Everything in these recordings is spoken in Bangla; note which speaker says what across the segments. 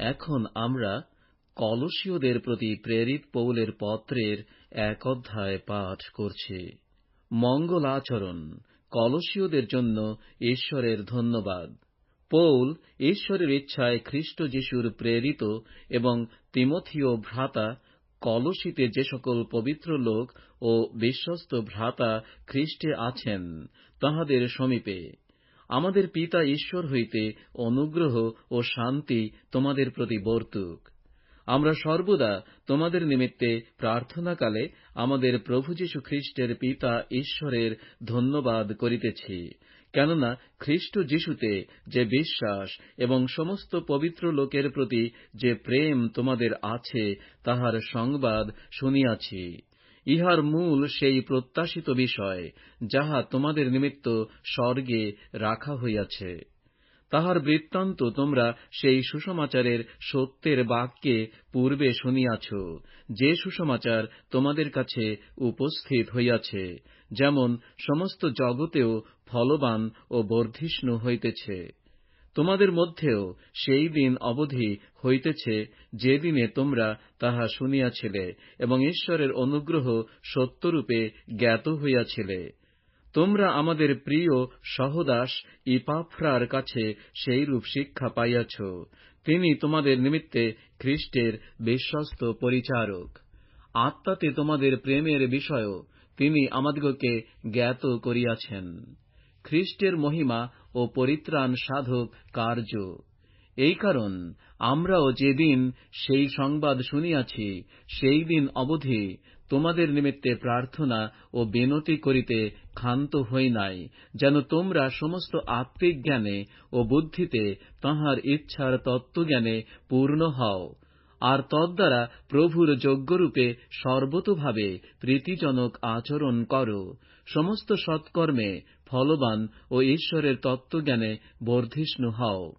Speaker 1: এখন আমরা কলসীয়দের প্রতি প্রেরিত পৌলের পত্রের এক অধ্যায় পাঠ করছি। মঙ্গল আচরণ কলসীয়দের জন্য ঈশ্বরের ধন্যবাদ। পৌল ঈশ্বরের ইচ্ছায় খ্রিস্ট যিশুর প্রেরিত এবং তিমথিও ভ্রাতা, কলসিতে যে সকল পবিত্র লোক ও বিশ্বস্ত ভ্রাতা খ্রিস্টে আছেন, তাহাদের সমীপে। আমাদের পিতা ঈশ্বর হইতে অনুগ্রহ ও শান্তি তোমাদের প্রতি বর্তুক। আমরা সর্বদা তোমাদের নিমিত্তে প্রার্থনাকালে আমাদের প্রভু যীশু খ্রিস্টের পিতা ঈশ্বরের ধন্যবাদ করিতেছি, কেননা খ্রিস্ট যীশুতে যে বিশ্বাস এবং সমস্ত পবিত্র লোকের প্রতি যে প্রেম তোমাদের আছে, তাহার সংবাদ শুনিয়াছি। ইহার মূল সেই প্রত্যাশিত বিষয়, যাহা তোমাদের নিমিত্ত স্বর্গে রাখা হইয়াছে। তাহার বৃত্তান্ত তোমরা সেই সুসমাচারের সত্যের বাক্যে পূর্বে শুনিয়াছ, যে সুসমাচার তোমাদের কাছে উপস্থিত হইয়াছে, যেমন সমস্ত জগতেও ফলবান ও বর্ধিষ্ণু হইতেছে। তোমাদের মধ্যেও সেই দিন অবধি হইতেছে যে দিনে তোমরা তাহা শুনিয়াছিলে এবং ঈশ্বরের অনুগ্রহ সত্যরূপে জ্ঞাত হইয়াছিলে। তোমরা আমাদের প্রিয় সহদাস ইপাফ্রার কাছে সেইরূপ শিক্ষা পাইয়াছ। তিনি তোমাদের নিমিত্তে খ্রিস্টের বিশ্বস্ত পরিচারক। আত্মাতে তোমাদের প্রেমের বিষয়ও তিনি আমাদিগকে জ্ঞাত করিয়াছেন। খ্রিস্টের মহিমা ও পরিত্রাণ সাধক কার্য। এই কারণ আমরাও যেদিন সেই সংবাদ শুনিয়াছি, সেই দিন অবধি তোমাদের নিমিত্তে প্রার্থনা ও বিনতি করিতে ক্ষান্ত হই নাই, যেন তোমরা সমস্ত আত্মিক জ্ঞানে ও বুদ্ধিতে তাঁহার ইচ্ছার তত্ত্বজ্ঞানে পূর্ণ হও, আর তদ্বারা প্রভুর যোগ্যরূপে সর্বতোভাবে প্রীতিজনক আচরণ কর। সমস্ত সৎকর্মে ফলবান ও ঈশ্বরের তত্ত্বজ্ঞানে বর্ধিষ্ণু হও।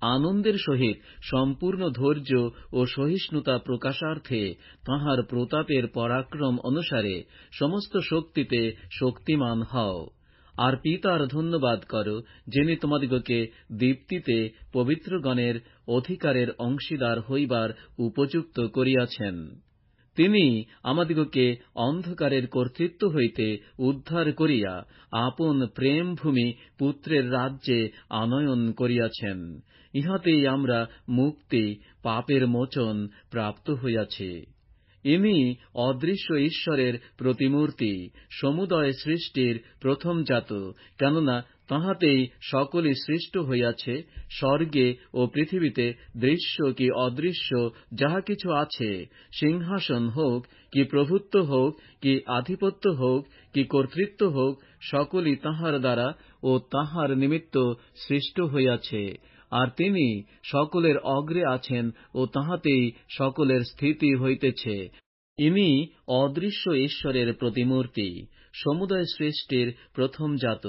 Speaker 1: আনন্দের সহিত সম্পূর্ণ ধৈর্য ও সহিষ্ণুতা প্রকাশার্থে তাঁহার প্রতাপের পরাক্রম অনুসারে সমস্ত শক্তিতে শক্তিমান হও। আর পিতার ধন্যবাদ কর, যিনি তোমাদিগকে দীপ্তিতে পবিত্রগণের অধিকারের অংশীদার হইবার উপযুক্ত করিয়াছেন। তিনি আমাদিগকে অন্ধকারের কর্তৃত্ব হইতে উদ্ধার করিয়া আপন প্রেমভূমি পুত্রের রাজ্যে আনয়ন করিয়াছেন। ইহাতেই আমরা মুক্তি, পাপের মোচন প্রাপ্ত হইয়াছি। ইনি অদৃশ্য ঈশ্বরের প্রতিমূর্তি, সমুদয় সৃষ্টির প্রথমজাত কেননা তাঁহাতেই সকলই সৃষ্ট হইয়াছে, স্বর্গে ও পৃথিবীতে দৃশ্য কি অদৃশ্য, যাহা কিছু আছে, সিংহাসন হোক, কি প্রভুত্ব হোক, কি আধিপত্য হোক, কি কর্তৃত্ব হোক, সকলই তাঁহার দ্বারা ও তাঁহার নিমিত্ত সৃষ্ট হইয়াছে। আর তিনি সকলের অগ্রে আছেন ও তাহাতেই সকলের স্থিতি হইতেছে। ইনি অদৃশ্য ঈশ্বরের প্রতিমূর্তি। সমুদয় সৃষ্টির প্রথম জাত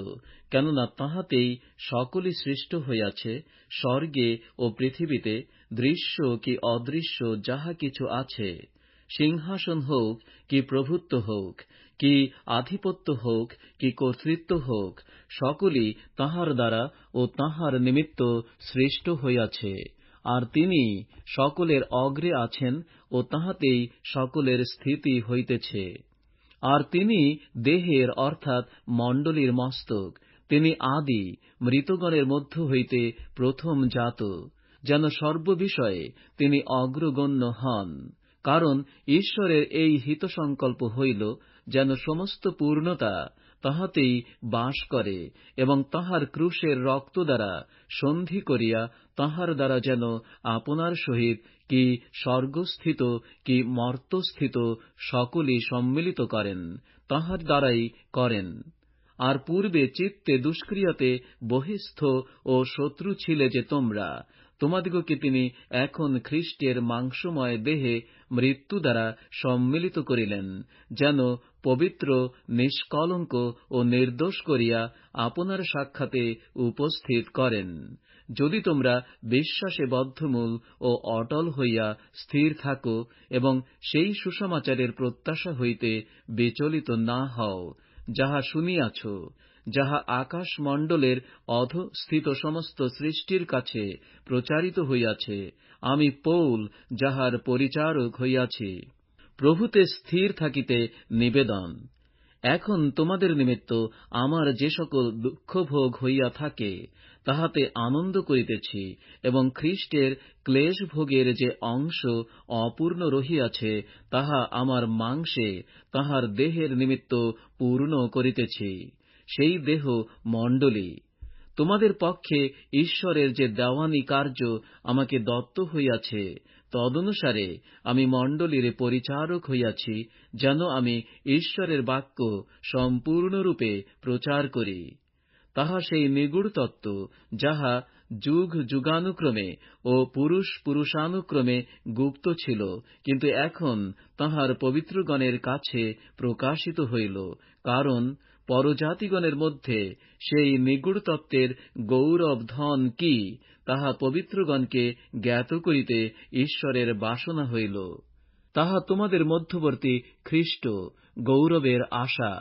Speaker 1: কেননা তাহাতেই সকলই সৃষ্ট হইয়াছে, স্বর্গে ও পৃথিবীতে দৃশ্য কি অদৃশ্য যাহা কিছু আছে। সিংহাসন হোক, কি প্রভুত্ব হোক, কি আধিপত্য হোক, কি কর্তৃত্ব হোক, সকলই তাঁহার দ্বারা ও তাঁহার নিমিত্ত সৃষ্ট হইয়াছে। আর তিনি সকলের অগ্রে আছেন ও তাঁহাতেই সকলের স্থিতি হইতেছে। আর তিনি দেহের অর্থাৎ মণ্ডলীর মস্তক। তিনি আদি, মৃতগণের মধ্য হইতে প্রথম জাত। যেন সর্ববিষয়ে তিনি অগ্রগণ্য হন। কারণ ঈশ্বরের এই হিতসংকল্প হইল যেন সমস্ত পূর্ণতা তাহাতেই বাস করে এবং তাহার ক্রুশের রক্ত দ্বারা সন্ধি করিয়া তাহার দ্বারা যেন আপনার সহিত কি স্বর্গস্থিত, কি মর্তস্থিত সকলই সম্মিলিত করেন, তাহার দ্বারাই করেন। আর পূর্বে চিত্তে দুষ্ক্রিয়াতে বহিস্থ ও শত্রু ছিলে যে তোমরা, তোমাদিগকে তিনি এখন খ্রিস্টের মাংসময় দেহে মৃত্যু দ্বারা সম্মিলিত করিলেন, যেন পবিত্র, নিষ্কলঙ্ক ও নির্দোষ করিয়া আপনার সাক্ষাতে উপস্থিত করেন। যদি তোমরা বিশ্বাসে বদ্ধমূল ও অটল হইয়া স্থির থাকো এবং সেই সুসমাচারের প্রত্যাশা হইতে বিচলিত না হও, যাহা শুনিয়াছ, যাহা আকাশমণ্ডলের অধস্থিত সমস্ত সৃষ্টির কাছে প্রচারিত হইয়াছে, আমি পৌল, যাহার পরিচারক হইয়াছি। প্রভুতে স্থির থাকিতে নিবেদন। এখন তোমাদের নিমিত্ত আমার যে সকল দুঃখভোগ হইয়া থাকে তাহাতে আনন্দ করিতেছি এবং খ্রীষ্টের ক্লেশভোগের যে অংশ অপূর্ণ রহিয়াছে, তাহা আমার মাংসে, তাহার দেহের নিমিত্ত পূর্ণ করিতেছি। সেই দেহ মণ্ডলী। তোমাদের পক্ষে ঈশ্বরের যে দেওয়ানী কার্য আমাকে দত্ত হইয়াছে, তদনুসারে আমি মণ্ডলীর পরিচারক হইয়াছি, যেন আমি ঈশ্বরের বাক্য সম্পূর্ণরূপে প্রচার করি। তাহা সেই নিগুড় তত্ত্ব, যাহা যুগ যুগানুক্রমে ও পুরুষ পুরুষানুক্রমে গুপ্ত ছিল, কিন্তু এখন তাহার পবিত্রগণের কাছে প্রকাশিত হইল, কারণ পরজাতিগণের মধ্যে সেই নিগুড় তত্ত্বের গৌরব ধন কি, তাহা পবিত্রগণকে জ্ঞাত করিতে ঈশ্বরের বাসনা হইল। তাহা তোমাদের মধ্যবর্তী খ্রীষ্ট গৌরবের আশা।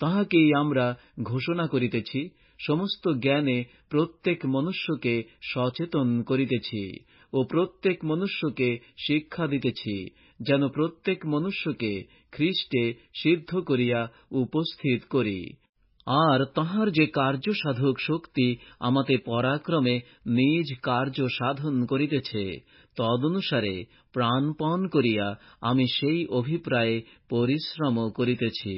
Speaker 1: তাহাকেই আমরা ঘোষণা করিতেছি, সমস্ত জ্ঞানে প্রত্যেক মনুষ্যকে সচেতন করিতেছি ও প্রত্যেক মনুষ্যকে শিক্ষা দিতেছি, যেন প্রত্যেক মনুষ্যকে খ্রীষ্টে সিদ্ধ করিয়া উপস্থিত করি। আর তাহার যে কার্যসাধক শক্তি আমাতে পরাক্রমে নিজ কার্য সাধন করিতেছে, তদনুসারে প্রাণপণ করিয়া আমি সেই অভিপ্রায়ে পরিশ্রম করিতেছি।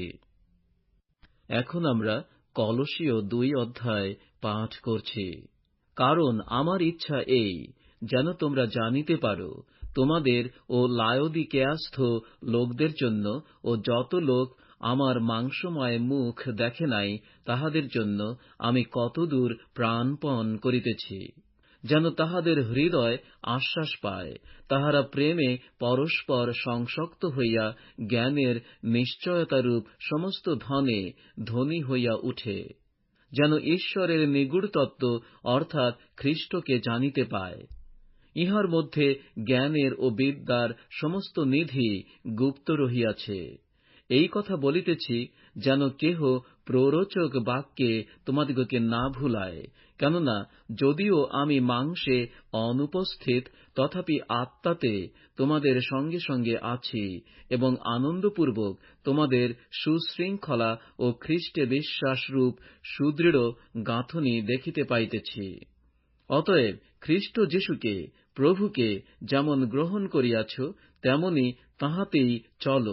Speaker 1: এখন আমরা কলসীয় দুই অধ্যায় পাঠ করছি। কারণ আমার ইচ্ছা এই, যেন তোমরা জানিতে পারো, তোমাদের ও লায়োদিকেয়াস্থ লোকদের জন্য ও যত লোক আমার মাংসময় মুখ দেখে নাই, তাহাদের জন্য আমি কতদূর প্রাণপণ করিতেছি। যেন তাহাদের হৃদয় আশ্বাস পায়। তাহারা প্রেমে পরস্পর সংসক্ত হইয়া জ্ঞানের নিশ্চয়তারূপ সমস্ত ধনে ধনী হইয়া উঠে, যেন ঈশ্বরের নিগুড় তত্ত্ব অর্থাৎ খ্রীষ্টকে জানিতে পায়। ইহার মধ্যে জ্ঞানের ও বিদ্যার সমস্ত নিধি গুপ্ত রহিয়াছে। এই কথা বলিতেছি যেন কেহ প্ররোচক বাক্যে তোমাদিগকে না ভুলায়, কেননা যদিও আমি মাংসে অনুপস্থিত, তথাপি আত্মাতে তোমাদের সঙ্গে সঙ্গে আছি এবং আনন্দপূর্বক তোমাদের সুশৃঙ্খলা ও খ্রীষ্টে বিশ্বাসরূপ সুদৃঢ় গাঁথনি দেখিতে পাইতেছি। অতএব খ্রীষ্ট যীশুকে, প্রভুকে যেমন গ্রহণ করিয়াছ, তেমনি তাহাতেই চল।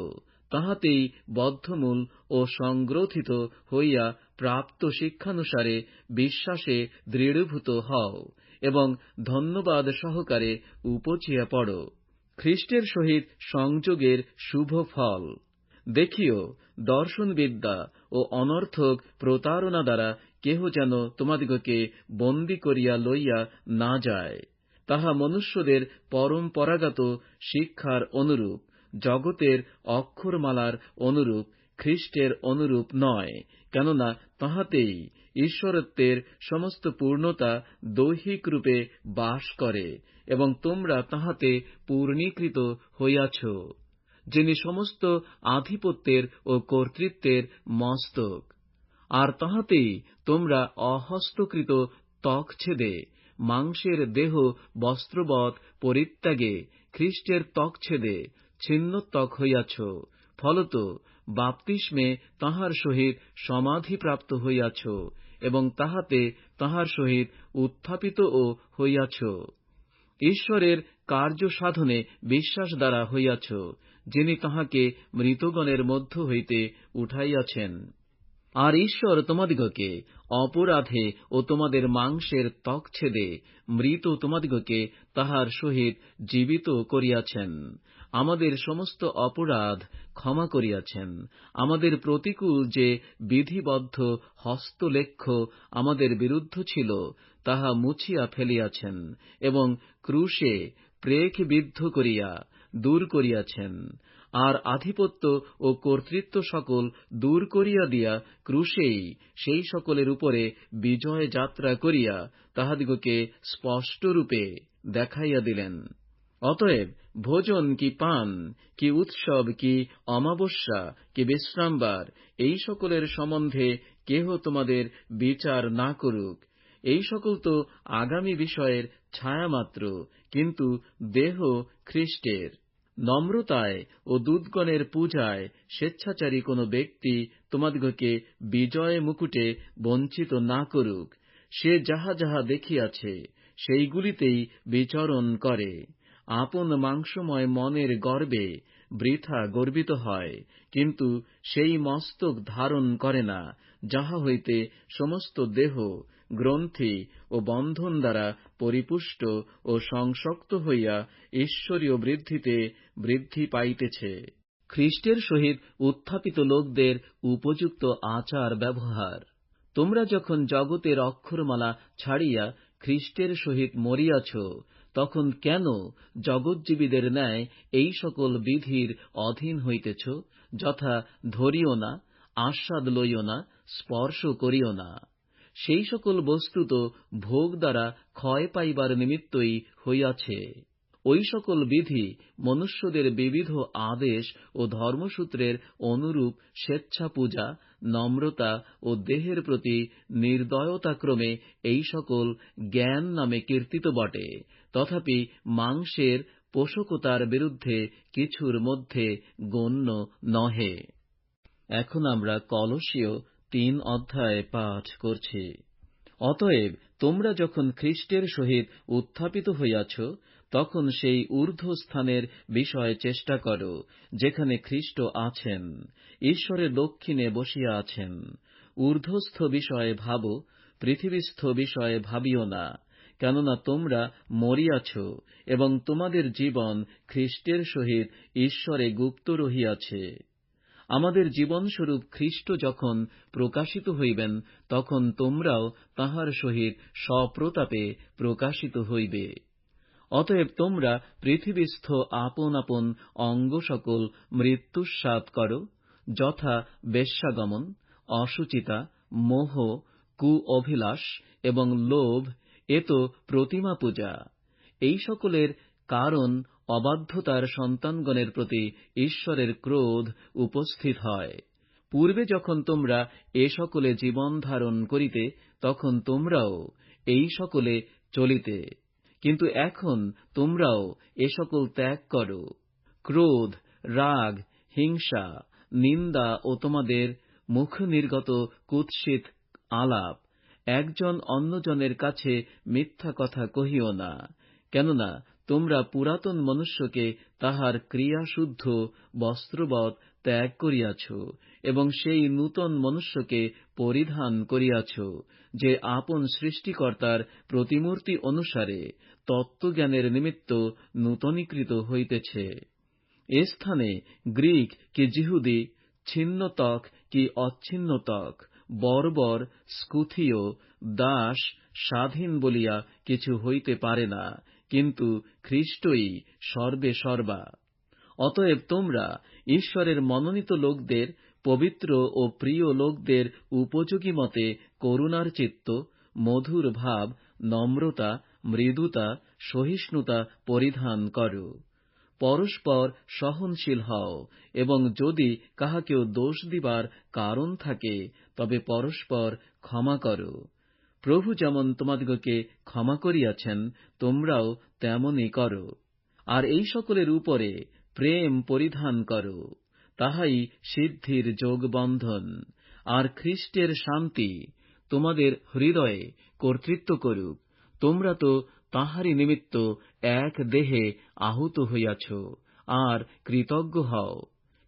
Speaker 1: তাহাতেই বদ্ধমূল ও সংগ্রথিত হইয়া প্রাপ্ত শিক্ষানুসারে বিশ্বাসে দৃঢ়ভূত হও এবং ধন্যবাদ সহকারে উপচিয়া পড়। খ্রীষ্টের সহিত সংযোগের শুভ ফল। দেখিও, দর্শনবিদ্যা ও অনর্থক প্রতারণা দ্বারা কেহ যেন তোমাদিগকে বন্দী করিয়া লইয়া না যায়। তাহা মনুষ্যদের পরম্পরাগত শিক্ষার অনুরূপ। জগতের অক্ষরমালার অনুরূপ খ্রীষ্টের অনুরূপ নয়, কেননা তাহাতেই ঈশ্বরত্বের সমস্ত পূর্ণতা দৈহিক রূপে বাস করে এবং তোমরা তাহাতে পূর্ণীকৃত হইয়াছ, যিনি সমস্ত আধিপত্যের ও কর্তৃত্বের মস্তক। আর তাহাতেই তোমরা অহস্তকৃত ত্বকছেদে, মাংসের দেহ বস্ত্রবৎ পরিত্যাগে খ্রীষ্টের ত্বকছেদে ছিন্নত্বক হইয়াছ, ফলত বাপ্তিস্মে তাহার সহিত সমাধিপ্রাপ্ত হইয়াছ এবং তাহাতে তাহার সহিত উত্থাপিতও হইয়াছ। ঈশ্বরের কার্য সাধনে বিশ্বাস দ্বারা হইয়াছ, যিনি তাহাকে মৃতগণের মধ্য হইতে উঠাইয়াছেন। আর ঈশ্বর তোমাদিগকে অপরাধে ও তোমাদের মাংসের ত্বকছেদে মৃত তোমাদিগকে তাহার সহিত জীবিত করিয়াছেন। আমাদের সমস্ত অপরাধ ক্ষমা করিয়াছেন। আমাদের প্রতিকূল যে বিধিবদ্ধ হস্তলেখ্য আমাদের বিরুদ্ধ ছিল, তাহা মুছিয়া ফেলিয়াছেন এবং ক্রুশে প্রেক বিদ্ধ করিয়া দূর করিয়াছেন। আর আধিপত্য ও কর্তৃত্ব সকল দূর করিয়া দিয়া ক্রুশেই সেই সকলের উপরে বিজয় যাত্রা করিয়া তাহাদিগকে স্পষ্টরূপে দেখাইয়া দিলেন। অতএব ভোজন কি পান, কি উৎসব, কি অমাবস্যা, কি বিশ্রামবার, এই সকলের সম্বন্ধে কেহ তোমাদের বিচার না করুক। এই সকল তো আগামী বিষয়ের ছায়ামাত্র কিন্তু দেহ খ্রিস্টের। নম্রতায় ও দূতগণের পূজায় স্বেচ্ছাচারী কোন ব্যক্তি তোমাদিগকে বিজয় মুকুটে বঞ্চিত না করুক। সে যাহা যাহা দেখিয়াছে, সেইগুলিতেই বিচরণ করে। আপন মাংসময় মনের গর্বে বৃথা গর্বিত হয়, কিন্তু সেই মস্তক ধারণ করে না, যাহা হইতে সমস্ত দেহ, গ্রন্থি ও বন্ধন দ্বারা পরিপুষ্ট ও সংশক্ত হইয়া ঈশ্বরীয় বৃদ্ধিতে বৃদ্ধি পাইতেছে। খ্রিস্টের সহিত উত্থাপিত লোকদের উপযুক্ত আচার ব্যবহার। তোমরা যখন জগতের অক্ষরমালা ছাড়িয়া খ্রিস্টের সহিত মরিয়াছ তখন কেন জগজ্জীবীদের ন্যায় এই সকল বিধির অধীন হইতেছ, যথা ধরিও না, আস্বাদ লইও না, স্পর্শ করিও না? সেই সকল বস্তু তো ভোগ দ্বারা ক্ষয় পাইবার নিমিত্তই হইয়াছে। ওই সকল বিধি মনুষ্যদের বিবিধ আদেশ ও ধর্মসূত্রের অনুরূপ স্বেচ্ছা পূজা নম্রতা ও দেহের প্রতি নির্দয়তাক্রমে এই সকল জ্ঞান নামে কীর্তিত বটে। তথাপি মাংসের পোষকতার বিরুদ্ধে কিছুর মধ্যে গণ্য নহে। এখন আমরা কলসীয় তিন অধ্যায় পাঠ করছি। অতএব তোমরা যখন খ্রিস্টের সহিত উত্থাপিত হইয়াছ তখন সেই ঊর্ধ্বস্থানের বিষয়ে চেষ্টা কর, যেখানে খ্রিস্ট আছেন ঈশ্বরের দক্ষিণে বসিয়া আছেন। ঊর্ধ্বস্থ বিষয়ে ভাব, পৃথিবীস্থ বিষয়ে ভাবিও না, কেননা তোমরা মরিয়াছ, এবং তোমাদের জীবন খ্রিস্টের সহিত ঈশ্বরে গুপ্ত রহিয়াছে। আমাদের জীবনস্বরূপ খ্রিস্ট যখন প্রকাশিত হইবেন, তখন তোমরাও তাঁহার সহিত স্বপ্রতাপে প্রকাশিত হইবে। অতএব তোমরা পৃথিবীস্থ আপন আপন অঙ্গ সকল মৃত্যুস্বাদ কর, যথা বেশ্যাগমন অসুচিতা মোহ কু অভিলাষ এবং লোভ এ তো প্রতিমা পূজা। এই সকলের কারণ অবাধ্যতার সন্তানগণের প্রতি ঈশ্বরের ক্রোধ উপস্থিত হয়। পূর্বে যখন তোমরা এ সকলে জীবন ধারণ করিতে, তখন তোমরাও এই সকলে চলিতে। কিন্তু এখন তোমরাও এ সকল ত্যাগ কর। ক্রোধ, রাগ, হিংসা, নিন্দা ও তোমাদের মুখ নির্গত কুৎসিত আলাপ, একজন অন্যজনের কাছে মিথ্যা কথা কহিও না। কেননা তোমরা পুরাতন মনুষ্যকে তাহার ক্রিয়াশুদ্ধ বস্ত্রবৎ ত্যাগ করিয়াছ এবং সেই নূতন মনুষ্যকে পরিধান করিয়াছ, যে আপন সৃষ্টিকর্তার প্রতিমূর্তি অনুসারে তত্ত্বজ্ঞানের নিমিত্ত নূতনীকৃত হইতেছে। এ স্থানে গ্রীক কি জিহুদী, ছিন্নতক কি অচ্ছিন্নতক, বর্বর, স্কুথীয়, দাস, স্বাধীন বলিয়া কিছু হইতে পারে না। কিন্তু খ্রিস্টই সর্বে সর্বা। অতএব তোমরা ঈশ্বরের মনোনীত লোকদের, পবিত্র ও প্রিয় লোকদের উপযোগী মতে করুণার চিত্ত, মধুর ভাব, নম্রতা, মৃদুতা, সহিষ্ণুতা পরিধান কর। পরস্পর সহনশীল হও এবং যদি কাহাকেও দোষ দিবার কারণ থাকে, তবে পরস্পর ক্ষমা কর। প্রভু যেমন তোমাদিগকে ক্ষমা করিয়াছেন, তোমরাও তেমনই কর। আর এই সকলের উপরে প্রেম পরিধান কর, তাহাই সিদ্ধির যোগবন্ধন। আর খ্রিস্টের শান্তি তোমাদের হৃদয়ে কর্তৃত্ব করুক, তোমরা তো তাঁহারই নিমিত্ত এক দেহে আহুত হইয়াছ, আর কৃতজ্ঞ হও।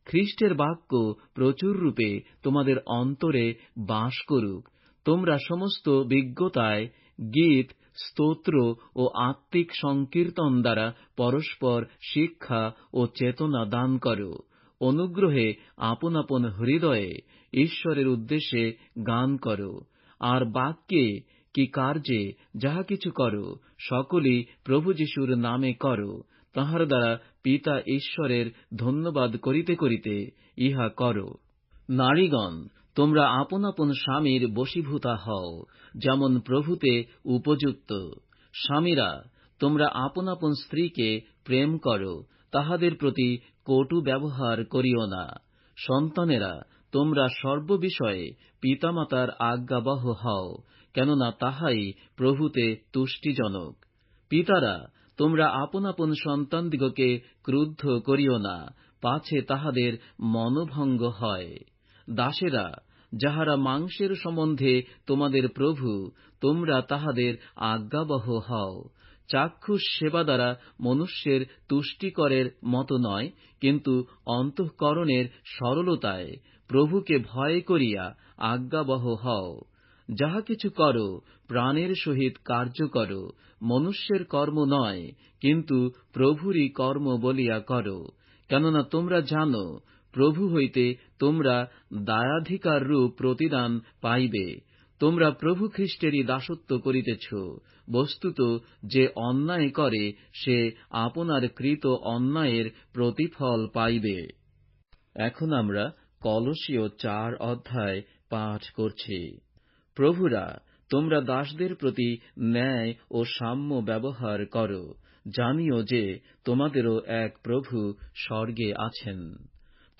Speaker 1: খ্রিস্টের বাক্য প্রচুররূপে তোমাদের অন্তরে বাস করুক তোমরা সমস্ত বিজ্ঞতায় গীত, স্তোত্র ও আত্মিক সংকীর্তন দ্বারা পরস্পর শিক্ষা ও চেতনা দান কর। অনুগ্রহে আপন আপন হৃদয়ে ঈশ্বরের উদ্দেশ্যে গান কর। আর বাক্যে কি কার্যে যাহা কিছু কর, সকলই প্রভু যিশুর নামে কর। তাঁহার দ্বারা পিতা ঈশ্বরের ধন্যবাদ করিতে করিতে ইহা কর। নারীগণ তোমরা আপন আপন স্বামীর বশীভূতা হও, যেমন প্রভুতে উপযুক্ত। স্বামীরা, তোমরা আপন আপন স্ত্রীকে প্রেম কর, তাহাদের প্রতি কটু ব্যবহার করিও না। সন্তানেরা, তোমরা সর্ববিষয়ে পিতামাতার আজ্ঞাবহ হও, কেননা তাহাই প্রভুতে তুষ্টিজনক। পিতারা, তোমরা আপন আপন সন্তানদিগকে ক্রুদ্ধ করিও না, পাছে তাহাদের মনোভঙ্গ হয়। দাসেরা, যাহারা মাংসের সম্বন্ধে তোমাদের প্রভু, তোমরা তাহাদের আজ্ঞাবহ হও। চাক্ষুষ সেবা দ্বারা মনুষ্যের তুষ্টিকরের মত নয়, কিন্তু অন্তঃকরণের সরলতায় প্রভুকে ভয় করিয়া আজ্ঞাবহ হও। যাহা কিছু কর, প্রাণের সহিত কার্য কর, মনুষ্যের কর্ম নয়, কিন্তু প্রভুরই কর্ম বলিয়া কর। কেননা তোমরা জানো প্রভু হইতে তোমরা দায়াধিকার রূপ প্রতিদান পাইবে। তোমরা প্রভু খ্রীষ্টেরই দাসত্ব করিতেছ। বস্তুত যে অন্যায় করে, সে আপনার কৃত অন্যায়ের প্রতিফল পাইবে। এখন আমরা কলসীয় চার অধ্যায় পাঠ করছি। প্রভুরা, তোমরা দাসদের প্রতি ন্যায় ও সাম্য ব্যবহার করো। জানিও যে তোমাদেরও এক প্রভু স্বর্গে আছেন।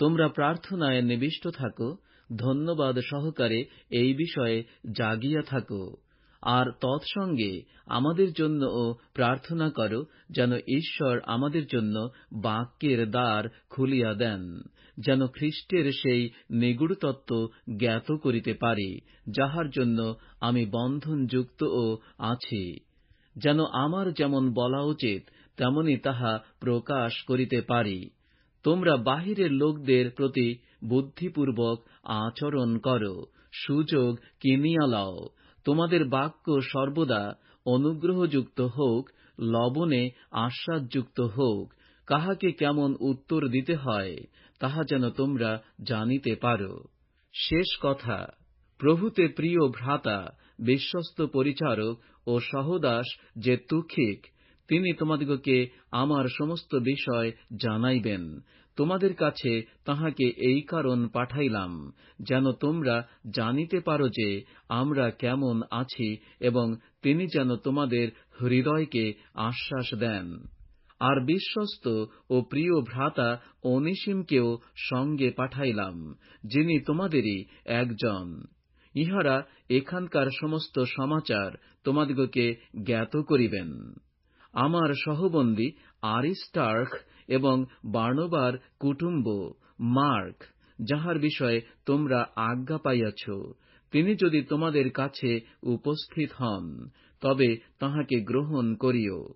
Speaker 1: তোমরা প্রার্থনায় নিবিষ্ট থাকো, ধন্যবাদ সহকারে এই বিষয়ে জাগিয়া থাকো। আর তৎসঙ্গে আমাদের জন্যও প্রার্থনা কর, যেন ঈশ্বর আমাদের জন্য বাক্যের দ্বার খুলিয়া দেন, যেন খ্রীষ্টের সেই নিগুড়তত্ত্ব জ্ঞাত করিতে পারি, যাহার জন্য আমি বন্ধনযুক্তও আছি। যেন আমার যেমন বলা উচিত, তেমনি তাহা প্রকাশ করিতে পারি। তোমরা বাহিরের লোকদের প্রতি বুদ্ধিপূর্বক আচরণ কর, সুযোগ কিনিয়া লও। তোমাদের বাক্য সর্বদা অনুগ্রহযুক্ত হোক, লবণে আশ্বাসযুক্ত হোক। কাহাকে কেমন উত্তর দিতে হয়, তাহা যেন তোমরা জানিতে পার। শেষ কথা, প্রভুতে প্রিয় ভ্রাতা, বিশ্বস্ত পরিচারক ও সহদাস যে তুখিক তিনি তোমাদিগকে আমার সমস্ত বিষয় জানাইবেন। তোমাদের কাছে তাহাকে এই কারণ পাঠাইলাম, যেন তোমরা জানিতে পারো যে আমরা কেমন আছি এবং তিনি যেন তোমাদের হৃদয়কে আশ্বাস দেন। আর বিশ্বস্ত ও প্রিয় ভ্রাতা অনিসিমকেও সঙ্গে পাঠাইলাম, যিনি তোমাদেরই একজন। ইহারা এখানকার সমস্ত সমাচার তোমাদিগকে জ্ঞাত করিবেন। আমার সহবন্দী আরিস্টার্খ এবং বার্নবার কুটুম্ব, মার্ক, যাহার বিষয়ে তোমরা আজ্ঞা পাইয়াছ, তিনি যদি তোমাদের কাছে উপস্থিত হন, তবে তাহাকে গ্রহণ করিও।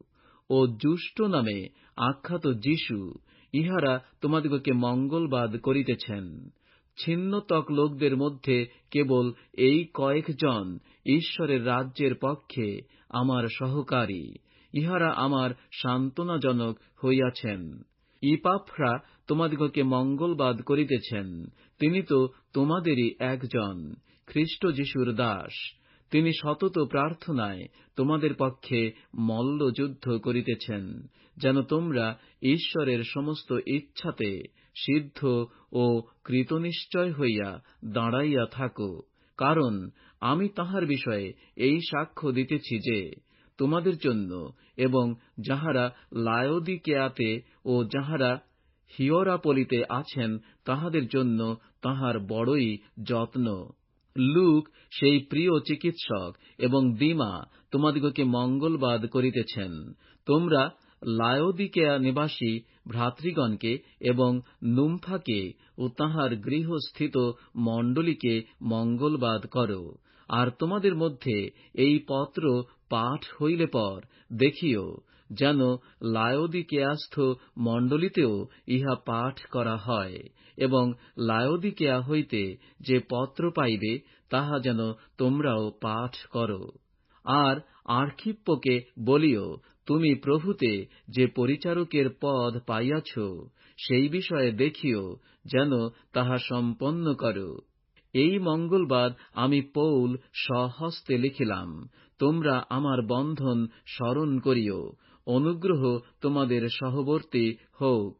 Speaker 1: ও জুষ্ট নামে আখ্যাত যীশু, ইহারা তোমাদিগকে মঙ্গলবাদ করিতেছেন। ছিন্নতক লোকদের মধ্যে কেবল এই কয়েকজন ঈশ্বরের রাজ্যের পক্ষে আমার সহকারী। ইহারা আমার সান্ত্বনাজনক হইয়াছেন। ইপাফ্রা তোমাদিগকে মঙ্গলবাদ করিতেছেন। তিনি তো তোমাদেরই একজন খ্রীষ্ট যিশুর দাস। তিনি সতত প্রার্থনায় তোমাদের পক্ষে মল্লযুদ্ধ করিতেছেন, যেন তোমরা ঈশ্বরের সমস্ত ইচ্ছাতে সিদ্ধ ও কৃতনিশ্চয় হইয়া দাঁড়াইয়া থাকো। কারণ আমি তাহার বিষয়ে এই সাক্ষ্য দিতেছি যে তোমাদের জন্য এবং যাহারা লায়োদিকেয়াতে ও যাহারা হিয়রাপলিতে আছেন, তাহাদের জন্য তাহার বড়ই যত্ন। লুক, সেই প্রিয় চিকিৎসক এবং দিমা তোমাদিগকে মঙ্গলবাদ করিতেছেন। তোমরা লায়োদিকেয়া নিবাসী ভ্রাতৃগণকে এবং নুম্ফাকে ও তাহার গৃহস্থিত মণ্ডলীকে মঙ্গলবাদ কর। আর তোমাদের মধ্যে এই পত্র পাঠ হইলে পর দেখিও, যেন লায়োদিকেয়াস্থ মণ্ডলীতেও ইহা পাঠ করা হয়, এবং লায়োদিকেয়া হইতে যে পত্র পাইবে, তাহা যেন তোমরাও পাঠ কর। আর আর্খিপ্পকে বলিও, তুমি প্রভুতে যে পরিচারকের পদ পাইয়াছ, সেই বিষয়ে দেখিও, যেন তাহা সম্পন্ন কর। এই মঙ্গলবাদ আমি পৌল সহস্তে লিখিলাম, তোমরা আমার বন্ধন স্মরণ করিও, অনুগ্রহ তোমাদের সহবর্তী হোক।